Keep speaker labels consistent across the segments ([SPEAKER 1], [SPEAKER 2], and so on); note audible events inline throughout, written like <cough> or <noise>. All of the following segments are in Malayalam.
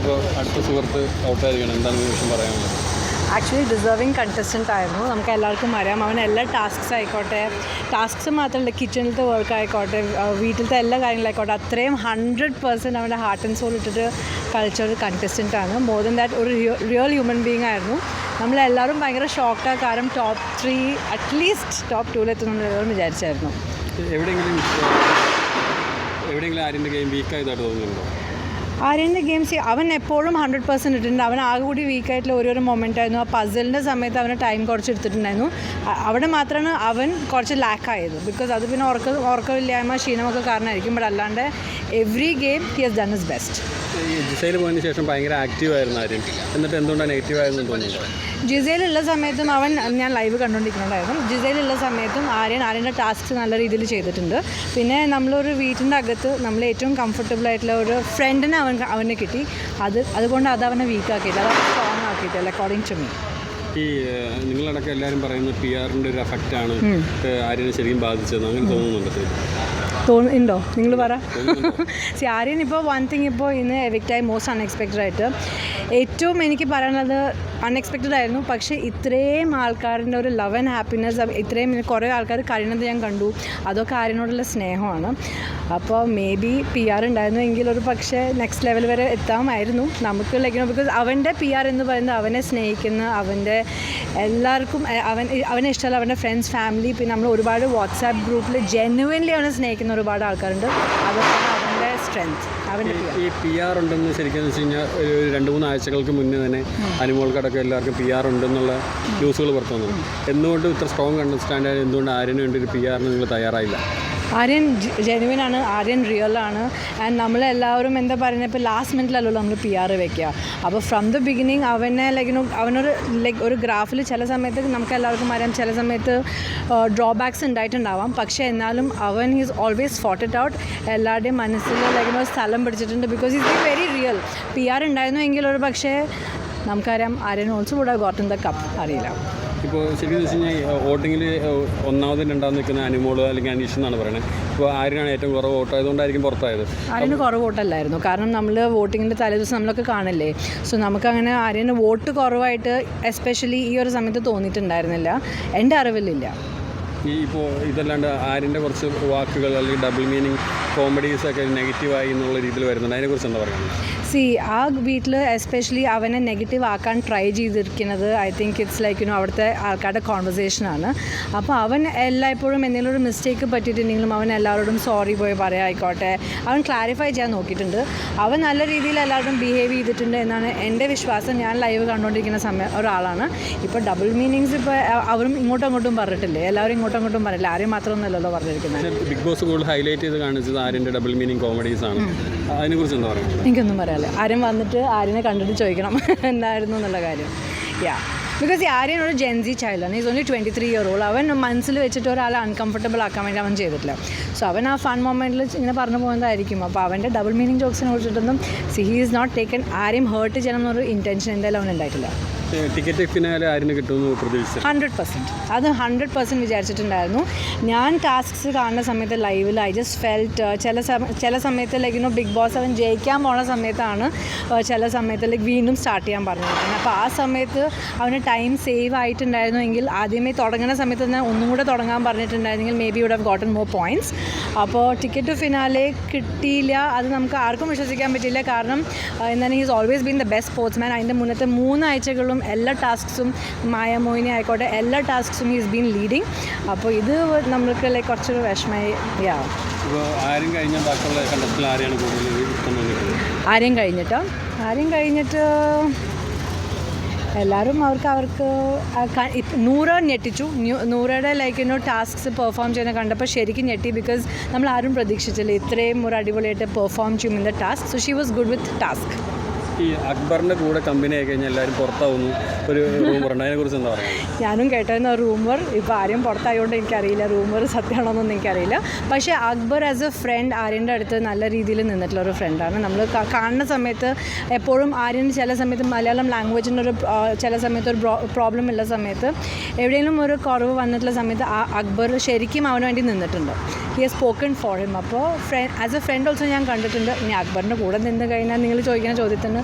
[SPEAKER 1] അപ്പോൾ അടുത്ത സുഹൃത്ത് ഔട്ടായിരിക്കണം. എന്താണ് ഈ വിഷയം പറയാനുള്ളത്?
[SPEAKER 2] ആക്ച്വലി ഡിസേർവിങ് കണ്ടസ്റ്റന്റ് ആയിരുന്നു. നമുക്ക് എല്ലാവർക്കും അറിയാം. അവൻ എല്ലാ ടാസ്ക്സ് ആയിക്കോട്ടെ ടാസ്ക്സ് മാത്രമല്ല കിച്ചണിലത്തെ വർക്ക് ആയിക്കോട്ടെ വീട്ടിലത്തെ എല്ലാ കാര്യങ്ങളായിക്കോട്ടെ അത്രയും ഹൺഡ്രഡ് പേഴ്സന്റ് അവന്റെ ഹാർട്ട് ആൻഡ് സോൾ ഇട്ടിട്ട് കളിച്ച ഒരു കണ്ടസ്റ്റന്റ് ആണ്. മോർ ദൻ ദാറ്റ് ഒരു റിയൽ ഹ്യൂമൻ ബീങ് ആയിരുന്നു. നമ്മളെല്ലാവരും ഭയങ്കര ഷോക്കാണ് കാരണം top three at least top ടൂവിലെത്തുന്നു എല്ലാവരും വിചാരിച്ചായിരുന്നു.
[SPEAKER 1] എവിടെയെങ്കിലും എവിടെയെങ്കിലും ആര്യന്റെ ഗെയിം വീക്കായതായിട്ട് തോന്നുന്നുണ്ടോ?
[SPEAKER 2] ആര്യന്റെ ഗെയിംസ് അവൻ എപ്പോഴും ഹൺഡ്രഡ് പെർസെന്റ് ഇട്ടിട്ടുണ്ട്. അവൻ ആകെ കൂടി വീക്കായിട്ടുള്ള ഓരോരോ മൊമെന്റ് ആയിരുന്നു. ആ പസിലിന്റെ സമയത്ത് അവന് ടൈം കുറച്ച് എടുത്തിട്ടുണ്ടായിരുന്നു അവിടെ മാത്രമാണ് അവൻ കുറച്ച് ലാക്കായത് ബിക്കോസ് അത് പിന്നെ ഉറക്ക ഉറക്കമില്ലായ്മ ക്ഷീണമൊക്കെ കാരണമായിരിക്കും. ബട്ട് അല്ലാണ്ട് every game he has done his best
[SPEAKER 1] ജിസയിൽ പോയതിന് ശേഷം ഭയങ്കര ആക്റ്റീവ് ആയിരുന്നു ആരും. എന്നിട്ട് എന്തുകൊണ്ടാണ് നെഗറ്റീവ് ആയതെന്ന് തോന്നുന്നു?
[SPEAKER 2] ജിസയിലുള്ള സമയത്തും അവൻ ഞാൻ ലൈവ് കണ്ടുകൊണ്ടിരിക്കുന്നുണ്ടായിരുന്നു. ജിസയിലുള്ള സമയത്തും ആര്യൻ ആര്യന്റെ ടാസ്ക് നല്ല രീതിയിൽ ചെയ്തിട്ടുണ്ട്. പിന്നെ നമ്മളൊരു വീട്ടിന്റെ അകത്ത് നമ്മൾ ഏറ്റവും കംഫർട്ടബിൾ ആയിട്ടുള്ള ഒരു ഫ്രണ്ടിനെ അവൻ അവനെ കിട്ടി. അത് അതുകൊണ്ട് അത് അവനെ വീക്ക് ആക്കിയില്ല. അത് സ്ട്രോങ് ആക്കിയിട്ടില്ല അക്കോർഡിംഗ് ടു മീ
[SPEAKER 1] ഈ നിങ്ങളടക്കം എല്ലാവരും പറയുന്നത് പി ആറിന്റെ ഒരു എഫക്റ്റാണ് ആര്യനെ ശരിക്കും ബാധിച്ചതെന്ന്. അങ്ങനെ തോന്നുന്നുണ്ട്?
[SPEAKER 2] തോന്നുന്നുണ്ടോ നിങ്ങൾ പറ. സി ആര്യൻ ഇപ്പോൾ വൺ തിങ് ഇപ്പോൾ ഇന്ന് എവിക്റ്റായി മോസ്റ്റ് അൺഎക്സ്പെക്റ്റഡ് ആയിട്ട്. ഏറ്റവും എനിക്ക് പറയാനുള്ളത് അൺഎക്സ്പെക്റ്റഡ് ആയിരുന്നു. പക്ഷേ ഇത്രയും ആൾക്കാരുടെ ഒരു ലവ് ആൻഡ് ഹാപ്പിനെസ് ഇത്രയും കുറേ ആൾക്കാർ കഴിയുന്നത് ഞാൻ കണ്ടു. അതൊക്കെ ആര്യനോടുള്ള സ്നേഹമാണ്. അപ്പോൾ മേ ബി പി ആർ ഉണ്ടായിരുന്നു എങ്കിൽ ഒരു പക്ഷേ നെക്സ്റ്റ് ലെവൽ വരെ എത്താമായിരുന്നു. നമുക്ക് ലൈക്ക് ബിക്കോസ് അവന്റെ പി ആർ എന്ന് പറയുന്നത് അവനെ സ്നേഹിക്കുന്ന അവന്റെ എല്ലാവർക്കും അവൻ അവനെ ഇഷ്ടമല്ല അവന്റെ ഫ്രണ്ട്സ് ഫാമിലി പിന്നെ നമ്മൾ ഒരുപാട് വാട്സാപ്പ് ഗ്രൂപ്പിൽ ജെന്യുവൻലി അവനെ സ്നേഹിക്കുന്ന ഒരുപാട് ആൾക്കാരുണ്ട്. അവന്റെ സ്ട്രെങ്ത് അവന്റെ
[SPEAKER 1] ഈ പി ആർ ഉണ്ടെന്ന് ശരിക്കും എന്ന് വെച്ച് കഴിഞ്ഞാൽ ഒരു രണ്ട് മൂന്ന് ആഴ്ചകൾക്ക് മുന്നേ തന്നെ അനുമോൾക്കടക്കം എല്ലാവർക്കും പി ആർ ഉണ്ടെന്നുള്ള ന്യൂസുകൾ പുറത്തു വന്നു. എന്തുകൊണ്ട് ഇത്ര സ്ട്രോങ് അണ്ടർസ്റ്റാൻഡ് ആയത് എന്തുകൊണ്ട് ആര്യന് വേണ്ടി ഒരു പി ആറിന് നിങ്ങൾ തയ്യാറായില്ല?
[SPEAKER 2] ആര്യൻ ജെനുവിൻ ആണ് ആര്യൻ റിയൽ ആണ് ആൻഡ് നമ്മളെല്ലാവരും എന്താ പറയുന്നത് ഇപ്പോൾ ലാസ്റ്റ് മിനിറ്റിലല്ലോ നമ്മൾ പി ആർ വെക്കുക അപ്പോൾ ഫ്രം ദ ബിഗിനിങ് അവനെ ലൈക്ക് അവനൊരു ലൈക്ക് ഒരു ഗ്രാഫിൽ ചില സമയത്ത് നമുക്ക് എല്ലാവർക്കും അറിയാം ചില സമയത്ത് ഡ്രോബാക്സ് ഉണ്ടായിട്ടുണ്ടാവാം. പക്ഷേ എന്നാലും അവൻ is always fought it out എല്ലാവരുടെയും മനസ്സിൽ ലൈക്ക് സ്ഥലം പിടിച്ചിട്ടുണ്ട് because be very real P R ഉണ്ടായിരുന്നു എങ്കിൽ ഒരു പക്ഷേ നമുക്കറിയാം Aryan also would have the cup അറിയില്ല.
[SPEAKER 1] ഇപ്പോൾ ശരിക്കും വെച്ച് കഴിഞ്ഞാൽ വോട്ടിങ്ങിൽ ഒന്നാമത് രണ്ടാമത് നിൽക്കുന്ന അനുമോൾ അല്ലെങ്കിൽ അനീഷ് എന്നാണ് പറയുന്നത് ഇപ്പോൾ ആരിനാണ് ഏറ്റവും കുറവ് വോട്ട് ആയതുകൊണ്ടായിരിക്കും പുറത്തായത്?
[SPEAKER 2] ആര്യന് കുറവ് വോട്ടല്ലായിരുന്നു. കാരണം നമ്മൾ വോട്ടിങ്ങിന്റെ തലേദിവസം നമ്മളൊക്കെ കാണില്ലേ. സോ നമുക്കങ്ങനെ ആര്യന് വോട്ട് കുറവായിട്ട് എസ്പെഷ്യലി ഈ ഒരു സമയത്ത് തോന്നിയിട്ടുണ്ടായിരുന്നില്ല. എന്റെ അറിവിലില്ല.
[SPEAKER 1] ഈ ഇപ്പോൾ ഇതല്ലാണ്ട് ആര്യന്റെ കുറച്ച് വാക്കുകൾ അല്ലെങ്കിൽ ഡബിൾ മീനിങ് കോമഡീസ് ഒക്കെ നെഗറ്റീവായി എന്നുള്ള രീതിയിൽ വരുന്നുണ്ട്. അതിനെക്കുറിച്ച് എന്താ പറയുന്നത്
[SPEAKER 2] സി ആ വീട്ടിൽ എസ്പെഷ്യലി അവനെ നെഗറ്റീവ് ആക്കാൻ ട്രൈ ചെയ്തിരിക്കുന്നത് I think it's like you know അവിടുത്തെ ആൾക്കാരുടെ കോൺവെർസേഷനാണ് അപ്പോൾ അവൻ എല്ലായ്പ്പോഴും എന്തെങ്കിലും ഒരു മിസ്റ്റേക്ക് പറ്റിയിട്ടുണ്ടെങ്കിലും അവൻ എല്ലാവരോടും സോറി പോയി പറയായിക്കോട്ടെ അവൻ ക്ലാരിഫൈ ചെയ്യാൻ നോക്കിയിട്ടുണ്ട്. അവൻ നല്ല രീതിയിൽ എല്ലാവരോടും ബിഹേവ് ചെയ്തിട്ടുണ്ട് എന്നാണ് എന്റെ വിശ്വാസം. ഞാൻ ലൈവ് കണ്ടുകൊണ്ടിരിക്കുന്ന സമയം ഒരാളാണ്. ഇപ്പോൾ ഡബിൾ മീനിങ്സ് ഇപ്പോൾ അവരും ഇങ്ങോട്ടും അങ്ങോട്ടും പറഞ്ഞിട്ടില്ലേ? എല്ലാവരും ഇങ്ങോട്ടും അങ്ങോട്ടും പറഞ്ഞില്ല? ആരെയും മാത്രമൊന്നുമല്ലല്ലോ പറഞ്ഞിരിക്കുന്നത്.
[SPEAKER 1] ബിഗ് ബോസ് കൂടുതൽ ഹൈലൈറ്റ് ചെയ്ത് കാണിച്ചത് ആര്യന്റെ ഡബിൾ മീനിങ് കോമഡീസ് ആണ്. അതിനെക്കുറിച്ച് എന്താ പറയുക
[SPEAKER 2] എനിക്കൊന്നും പറയാല്ല ആരും വന്നിട്ട് ആര്യനെ കണ്ടിട്ട് ചോദിക്കണം. എന്തായിരുന്നു എന്നുള്ള കാര്യം. യാ ബിക്കോസ് ഈ ആര്യൻ ഒരു Gen Z ചൈൽഡാണ് is only twenty three year old അവൻ മനസ്സിൽ വെച്ചിട്ട് ഒരാളെ അൺകംഫർട്ടബിൾ ആക്കാൻ വേണ്ടി അവൻ ചെയ്തിട്ടില്ല. സോ അവൻ ആ ഫൺ മൊമെന്റിൽ ഇങ്ങനെ പറഞ്ഞു പോകുന്നതായിരിക്കും. അപ്പോൾ അവന്റെ ഡബിൾ മീനിങ് ജോക്സിനെ കുറിച്ചിട്ടൊന്നും see he is not taken ആരെയും ഹേർട്ട് ചെയ്യണം എന്നൊരു ഇന്റൻഷൻ എന്തായാലും അവൻ ഉണ്ടായിട്ടില്ല.
[SPEAKER 1] ടിക്കറ്റ് ഫിനാലെ ആര്യന് കിട്ടുമെന്ന് പ്രതീക്ഷിച്ചു
[SPEAKER 2] ഹൺഡ്രഡ് പെർസെന്റ്. അത് ഹൺഡ്രഡ് പെർസെന്റ് വിചാരിച്ചിട്ടുണ്ടായിരുന്നു. ഞാൻ ടാസ്ക്സ് കാണുന്ന സമയത്ത് ലൈവിൽ ഐ ജസ്റ്റ് ഫെൽറ്റ് ചില ചില സമയത്ത് ലൈക്ക് ഇനോ ബിഗ് ബോസ് അവൻ ജയിക്കാൻ പോണ സമയത്താണ് ചില സമയത്ത് ലൈക്ക് വീണ്ടും സ്റ്റാർട്ട് ചെയ്യാൻ പറഞ്ഞിരിക്കുന്നത്. അപ്പോൾ ആ സമയത്ത് അവന് ടൈം സേവ് ആയിട്ടുണ്ടായിരുന്നു എങ്കിൽ ആദ്യമേ തുടങ്ങുന്ന സമയത്ത് തന്നെ ഒന്നും കൂടെ തുടങ്ങാൻ പറഞ്ഞിട്ടുണ്ടായിരുന്നെങ്കിൽ may be would have gotten more points അപ്പോൾ ടിക്കറ്റ് ടു ഫിനാലെ കിട്ടിയില്ല. അത് നമുക്ക് ആർക്കും വിശ്വസിക്കാൻ പറ്റില്ല കാരണം എന്താണ് he's always been the best sportsman അതിന്റെ മുന്നത്തെ മൂന്ന് ആഴ്ചകളും എല്ലാ ടാസ്ക്സും മായ മോഹിനി ആയിക്കോട്ടെ എല്ലാ ടാസ്ക്സും ഹീസ് ബീൻ ലീഡിങ് അപ്പോൾ ഇത് നമ്മൾക്ക് ലൈക്ക് കുറച്ചൊരു വിഷമമായി
[SPEAKER 1] ആരും കഴിഞ്ഞ ആരെയാണ് കൂടുതൽ
[SPEAKER 2] ആരെയും കഴിഞ്ഞിട്ടോ? ആരെയും കഴിഞ്ഞിട്ട് എല്ലാവരും അവർക്ക് അവർക്ക് നൂറ് ഞെട്ടിച്ചു. നൂറയുടെ ലൈക്ക് ഇന്നോ ടാസ്ക്സ് പെർഫോം ചെയ്യുന്ന കണ്ടപ്പോൾ ശരിക്കും ഞെട്ടി ബിക്കോസ് നമ്മൾ ആരും പ്രതീക്ഷിച്ചില്ല ഇത്രയും ഒരു അടിപൊളിയായിട്ട് പെർഫോം ചെയ്യും in the task so she was good with task
[SPEAKER 1] ഈ അക്ബറിന്റെ കൂടെ കമ്പനി ആയി കഴിഞ്ഞാൽ എല്ലാവരും പുറത്താവുന്നു. ഒരു റൂമർ ഉണ്ട്. അതിനെക്കുറിച്ച് എന്താ പറയുക?
[SPEAKER 2] ഞാനും കേട്ടിരുന്ന റൂമർ ഇപ്പോൾ ആരും പുറത്തായതുകൊണ്ട് എനിക്കറിയില്ല. റൂമർ സത്യമാണോന്നൊന്നും എനിക്കറിയില്ല. പക്ഷേ അക്ബർ ആസ് എ ഫ്രണ്ട് ആര്യന്റെ അടുത്ത് നല്ല രീതിയിൽ നിന്നിട്ടുള്ള ഒരു ഫ്രണ്ടാണ് നമ്മൾ കാണുന്ന സമയത്ത് എപ്പോഴും ആര്യൻ ചില സമയത്ത് മലയാളം ലാംഗ്വേജിന്റെ ഒരു ചില സമയത്ത് ഒരു പ്രോബ്ലം ഉള്ള സമയത്ത് എവിടെയെങ്കിലും ഒരു കുറവ് വന്നിട്ടുള്ള സമയത്ത് ആ അക്ബർ ശരിക്കും അവന് വേണ്ടി നിന്നിട്ടുണ്ട്. He has spoken for him അപ്പോൾ friend as a friend also ഞാൻ കണ്ടിട്ടുണ്ട്. ഇനി അക്ബറിന്റെ കൂടെ നിന്ന് കഴിഞ്ഞാൽ നിങ്ങൾ ചോദിക്കുന്ന ചോദ്യത്തിന്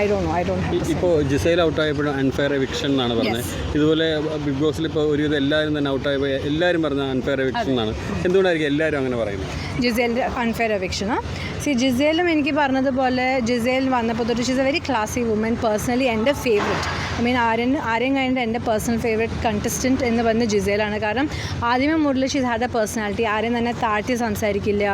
[SPEAKER 2] I don't know I don't
[SPEAKER 1] ഇപ്പോൾ ജിസൈൽ ഔട്ടായപ്പോഴും അൺഫെയർ എവിക്ഷൻ എന്നാണ് പറഞ്ഞത്. ഇതുപോലെ ബിഗ് ബോസിൽ ഇപ്പോൾ ഒരുവിധം എല്ലാവരും തന്നെ ഔട്ടായപ്പോൾ എല്ലാവരും പറഞ്ഞ അൺഫെയർ എവിക്ഷൻ എന്നാണ്. എന്തുകൊണ്ടായിരിക്കും എല്ലാവരും അങ്ങനെ പറയുന്നത്?
[SPEAKER 2] ജിസേലിന്റെ അൺഫെയർ എവിക്ഷന് സി ജിസേലും എനിക്ക് പറഞ്ഞതുപോലെ ജിസേൽ വന്നപ്പോൾ തൊട്ട് she's a very classy woman personally എന്റെ favourite I mean Aryan Aryan കഴിഞ്ഞിട്ട് എന്റെ പേഴ്സണൽ ഫേവറേറ്റ് കണ്ടസ്റ്റന്റ് എന്ന് പറയുന്നത് ജിസേലാണ്. കാരണം ആദ്യമേ മുതൽ ഷീസ് ഹാഡ് എ പേഴ്സണാലിറ്റി ആരും തന്നെ താഴ്ത്തി സംസാരിക്കില്ല.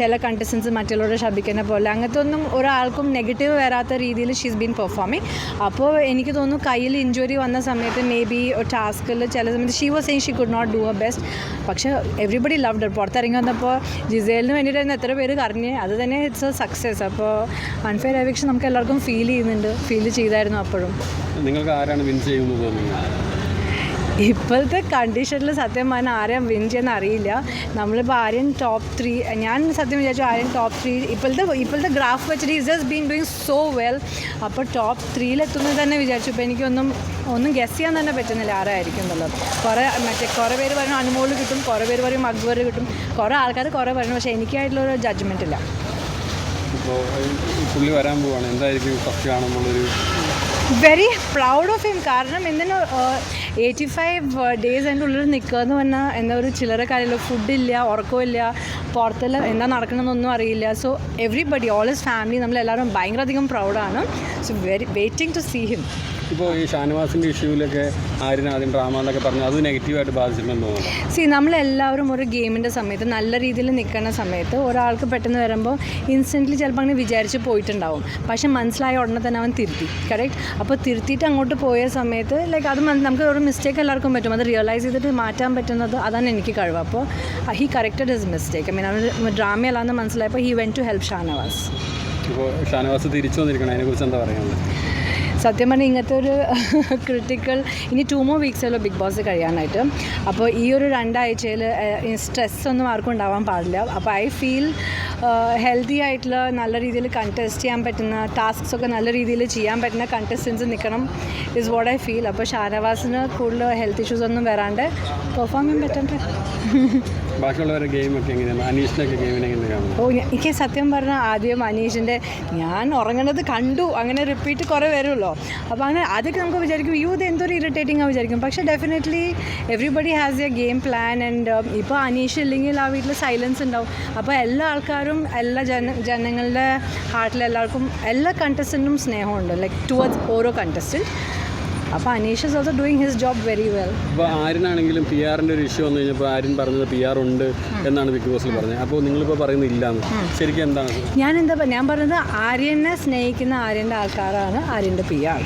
[SPEAKER 2] ചില കണ്ടസ്റ്റൻസ് മറ്റുള്ളവരെ ശപിക്കുന്ന പോലെ. അങ്ങനത്തെ ഒന്നും ഒരാൾക്കും നെഗറ്റീവ് വരാത്ത രീതിയിൽ ഷീസ് ബീൻ പെർഫോമിങ് അപ്പോൾ എനിക്ക് തോന്നുന്നു കയ്യിൽ ഇഞ്ചുറി വന്ന സമയത്ത് മേ ബി ടാസ്കിൽ ചില സമയത്ത് she was saying she could not do a best പക്ഷേ എവറിബഡി ലവ് ഡർ പുറത്തിറങ്ങി വന്നപ്പോൾ ജിസേലിന് വേണ്ടിയിട്ടായിരുന്നു എത്ര പേര് കറിഞ്ഞ് അത് തന്നെ ഇറ്റ്സ് എ സക്സസ് അപ്പോൾ അൺഫെയർ എവിക്ഷൻ നമുക്ക് എല്ലാവർക്കും ഫീൽ ചെയ്യുന്നുണ്ട്. ഫീൽ ചെയ്തായിരുന്നു അപ്പോഴും.
[SPEAKER 1] നിങ്ങൾക്ക് ആരാണ് വിൻ ചെയ്യുന്നത്
[SPEAKER 2] ഇപ്പോഴത്തെ കണ്ടീഷനിൽ സത്യം പറഞ്ഞാൽ ആരെയും വിൻ ചെയ്യുന്ന അറിയില്ല. നമ്മളിപ്പോൾ ആര്യൻ ടോപ്പ് ത്രീ ഞാൻ സത്യം വിചാരിച്ചു ആര്യൻ ടോപ്പ് ത്രീ ഇപ്പോഴത്തെ ഇപ്പോഴത്തെ ഗ്രാഫ് വെച്ചിട്ട് is just been doing so well അപ്പോൾ ടോപ്പ് ത്രീയിലെത്തുന്നത് തന്നെ വിചാരിച്ചു. ഇപ്പോൾ എനിക്കൊന്നും ഒന്നും ഗസ് ചെയ്യാൻ തന്നെ പറ്റുന്നില്ല ആരായിരിക്കും എന്നുള്ളത്. കുറേ മറ്റേ കുറേ പേര് പറയും അനുമോൾ കിട്ടും കുറേ പേര് പറയും അക്ബർ കിട്ടും. കുറേ ആൾക്കാർ കുറേ പറയും പക്ഷേ എനിക്കായിട്ടുള്ളൊരു ജഡ്ജ്മെന്റ് ഇല്ല.
[SPEAKER 1] പുള്ളി വരാൻ പോവാണ്. എന്തായിരിക്കും ഫസ്റ്റ് കാണുമ്പോഴൊരു
[SPEAKER 2] വെരി പ്രൗഡ് ഓഫ് ഹിം കാരണം എന്തിനു എയ്റ്റി ഫൈവ് ഡേയ്സ് അതിന്റെ ഉള്ളിൽ നിൽക്കുക എന്ന് പറഞ്ഞാൽ എന്താ ഒരു ചില്ലറ കാര്യമില്ല ഫുഡില്ല ഉറക്കമില്ല പുറത്തെല്ലാം എന്താ നടക്കണമെന്നൊന്നും അറിയില്ല. So everybody all his family നമ്മളെല്ലാവരും ഭയങ്കര അധികം പ്രൗഡാണ് so very waiting to see him
[SPEAKER 1] ഇപ്പോൾ ഈ ഷാനവാസിന്റെ ഇഷ്യൂവിലൊക്കെ ആരും ആദ്യം ഡ്രാമ എന്നൊക്കെ പറഞ്ഞു അത് നെഗറ്റീവായിട്ട് ബാധിച്ചിട്ടുണ്ടെന്ന് തോന്നുന്നു.
[SPEAKER 2] സി നമ്മളെല്ലാവരും ഒരു ഗെയിമിന്റെ സമയത്ത് നല്ല രീതിയിൽ നിൽക്കുന്ന സമയത്ത് ഒരാൾക്ക് പെട്ടെന്ന് വരുമ്പോൾ ഇൻസ്റ്റന്റ്ലി ചിലപ്പോൾ അങ്ങനെ വിചാരിച്ച് പോയിട്ടുണ്ടാവും. പക്ഷെ മനസ്സിലായ ഉടനെ തന്നെ അവൻ തിരുത്തി കറക്റ്റ് അപ്പോൾ തിരുത്തിയിട്ട് അങ്ങോട്ട് പോയ സമയത്ത് ലൈക്ക് അത് നമുക്ക് ഒരു മിസ്റ്റേക്ക് എല്ലാവർക്കും പറ്റും. അത് റിയലൈസ് ചെയ്തിട്ട് മാറ്റാൻ പറ്റുന്നത് അതാണ് എനിക്ക് കഴിവ്. അപ്പോൾ he corrected his mistake I mean അവൻ ഡ്രാമയല്ലാന്ന് മനസ്സിലായപ്പോൾ he went to help Shanavas.
[SPEAKER 1] ഇപ്പോൾ ഷാനവാസ് തിരിച്ചു വന്നിരിക്കണം അതിനെക്കുറിച്ച് എന്താ പറയാനുള്ളത്?
[SPEAKER 2] സത്യം പറഞ്ഞാൽ ഇങ്ങനത്തെ ഒരു <laughs> ക്രിട്ടിക്കൽ ഇനി ടു മോർ വീക്സല്ലോ ബിഗ് ബോസ് കഴിയാനായിട്ട്. അപ്പോൾ ഈ ഒരു രണ്ടാഴ്ചയിൽ സ്ട്രെസ് ഒന്നും ആർക്കും ഉണ്ടാവാൻ പാടില്ല. അപ്പോൾ ഐ ഫീൽ ഹെൽത്തി ആയിട്ടുള്ള നല്ല രീതിയിൽ കണ്ടസ്റ്റ് ചെയ്യാൻ പറ്റുന്ന ടാസ്ക്സ് ഒക്കെ നല്ല രീതിയിൽ ചെയ്യാൻ പറ്റുന്ന കണ്ടസ്റ്റൻസ് നിൽക്കണം ഇസ് വാട്ട് ഐ ഫീൽ അപ്പോൾ ഷാനവാസിന് കൂടുതൽ ഹെൽത്ത് ഇഷ്യൂസ് ഒന്നും വരാണ്ട് പെർഫോം ചെയ്യാൻ പറ്റണ്ടേ <laughs>
[SPEAKER 1] ബാക്കിയുള്ളവരുടെ ഗെയിമൊക്കെ എങ്ങനെയാണ്? അനീഷിനൊക്കെ ഗെയിമിനെ എങ്ങനെയാണ്
[SPEAKER 2] ഓ എനിക്ക് സത്യം പറഞ്ഞാൽ ആദ്യം അനീഷിന്റെ ഞാൻ ഉറങ്ങണത് കണ്ടു. അങ്ങനെ റിപ്പീറ്റ് കുറേ വരുമല്ലോ. അപ്പോൾ അങ്ങനെ അതൊക്കെ നമുക്ക് വിചാരിക്കും യൂ ഇത് എന്തൊരു ഇറിറ്റേറ്റിംഗ് ആ വിചാരിക്കും. പക്ഷേ definitely everybody has a game plan and ഇപ്പോൾ അനീഷ് ഇല്ലെങ്കിൽ ആ വീട്ടിൽ സൈലൻസ് ഉണ്ടാവും. അപ്പോൾ എല്ലാ ആൾക്കാരും എല്ലാ ജന ജനങ്ങളുടെ ഹാർട്ടിൽ എല്ലാവർക്കും എല്ലാ കണ്ടസ്റ്റന്റും സ്നേഹമുണ്ട്. ലൈക്ക് ടുവേർഡ്സ് ഓരോ കണ്ടസ്റ്റന്റ് അപ്പോൾ Aneesh is also doing his job very well
[SPEAKER 1] അപ്പോൾ ആരിനാണെങ്കിലും പി ആറിന്റെ ഒരു ഇഷ്യൂ വന്നു കഴിഞ്ഞപ്പോൾ ആര്യൻ പറഞ്ഞത് പി ആർ ഉണ്ട് എന്നാണ് ബിഗ് ബോസിൽ പറഞ്ഞത്. അപ്പോൾ നിങ്ങളിപ്പോൾ പറയുന്നത് ഇല്ലാന്ന്. ശരിക്കും എന്താണ്?
[SPEAKER 2] ഞാൻ എന്താ ഞാൻ പറഞ്ഞത് ആര്യനെ സ്നേഹിക്കുന്ന ആര്യന്റെ ആൾക്കാരാണ് ആര്യന്റെ പി ആർ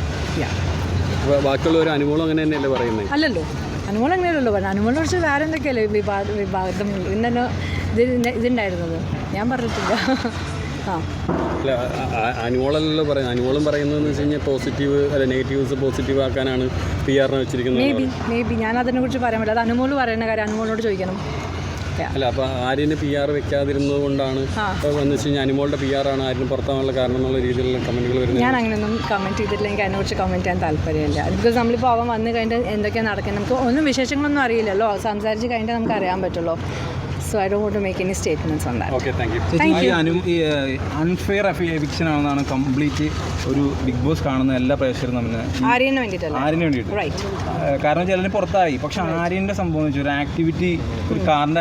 [SPEAKER 1] ബാക്കിയുള്ള ഒരു അനുഭവം അങ്ങനെ തന്നെയല്ലേ പറയുന്നത്
[SPEAKER 2] അല്ലല്ലോ. അനുമോളം അങ്ങനെയല്ലല്ലോ പറഞ്ഞു അനുമോളെ കുറിച്ച് വേറെ എന്തൊക്കെയല്ലേ വിഭാഗം ഇന്നെ ഇത് ഇതുണ്ടായിരുന്നത്? ഞാൻ പറഞ്ഞിട്ടില്ല.
[SPEAKER 1] അല്ല അനുമോളല്ലോ പറയുന്നത് അനുമോളും പറയുന്നതെന്ന് വെച്ച് കഴിഞ്ഞാൽ പോസിറ്റീവ് അല്ല നെഗറ്റീവ്സ് പോസിറ്റീവ് ആക്കാനാണ് പി ആറിനെ
[SPEAKER 2] മേ
[SPEAKER 1] വെച്ചിരിക്കുന്നത്.
[SPEAKER 2] ബി മേ ബി ഞാൻ അതിനെക്കുറിച്ച് പറയാൻ പറ്റില്ല. അത് അനുമോൾ പറയുന്ന കാര്യം അനുമോളിനോട് ചോദിക്കണം.
[SPEAKER 1] അല്ല അപ്പോൾ ആര്യന് പി ആർ വെക്കാതിരുന്നത് കൊണ്ടാണ് എന്ന് വെച്ച് കഴിഞ്ഞാൽ അനുമോളുടെ പി ആറാണ് ആര്യന് പുറത്താവാനുള്ള കാരണം എന്നുള്ള രീതിയിലുള്ള കമന്റുകൾ വരുന്നത്.
[SPEAKER 2] ഞാൻ അങ്ങനെയൊന്നും കമന്റ് ചെയ്തിട്ടില്ല. എനിക്ക് അതിനെക്കുറിച്ച് കമന്റ് ചെയ്യാൻ താല്പര്യമില്ല. ബിക്കോസ് നമ്മളിപ്പോൾ അവൻ വന്ന് കഴിഞ്ഞിട്ട് എന്തൊക്കെയാണ് നടക്കുന്നത്? നമുക്ക് ഒന്നും വിശേഷങ്ങളൊന്നും അറിയില്ലല്ലോ. സംസാരിച്ച് കഴിഞ്ഞിട്ട് നമുക്ക് അറിയാൻ പറ്റുള്ളൂ. So I don't want to make any statements on that
[SPEAKER 1] okay thank you
[SPEAKER 2] Thank
[SPEAKER 3] ഈ അനു ഈ അൺഫെയർ എവിക്ഷൻ ആണെന്നാണ് കംപ്ലീറ്റ് ഒരു ബിഗ് ബോസ് കാണുന്ന എല്ലാ പ്രേക്ഷകരും നമ്മൾ
[SPEAKER 2] ആര്യന് വേണ്ടിയിട്ടല്ല?
[SPEAKER 3] ആരിന് വേണ്ടിയിട്ട്
[SPEAKER 2] റൈറ്റ്
[SPEAKER 3] കാരണം ചിലർ പുറത്തായി. പക്ഷെ ആര്യന്റെ സംഭവം ഒരു ആക്ടിവിറ്റി ഒരു കാറിന്റെ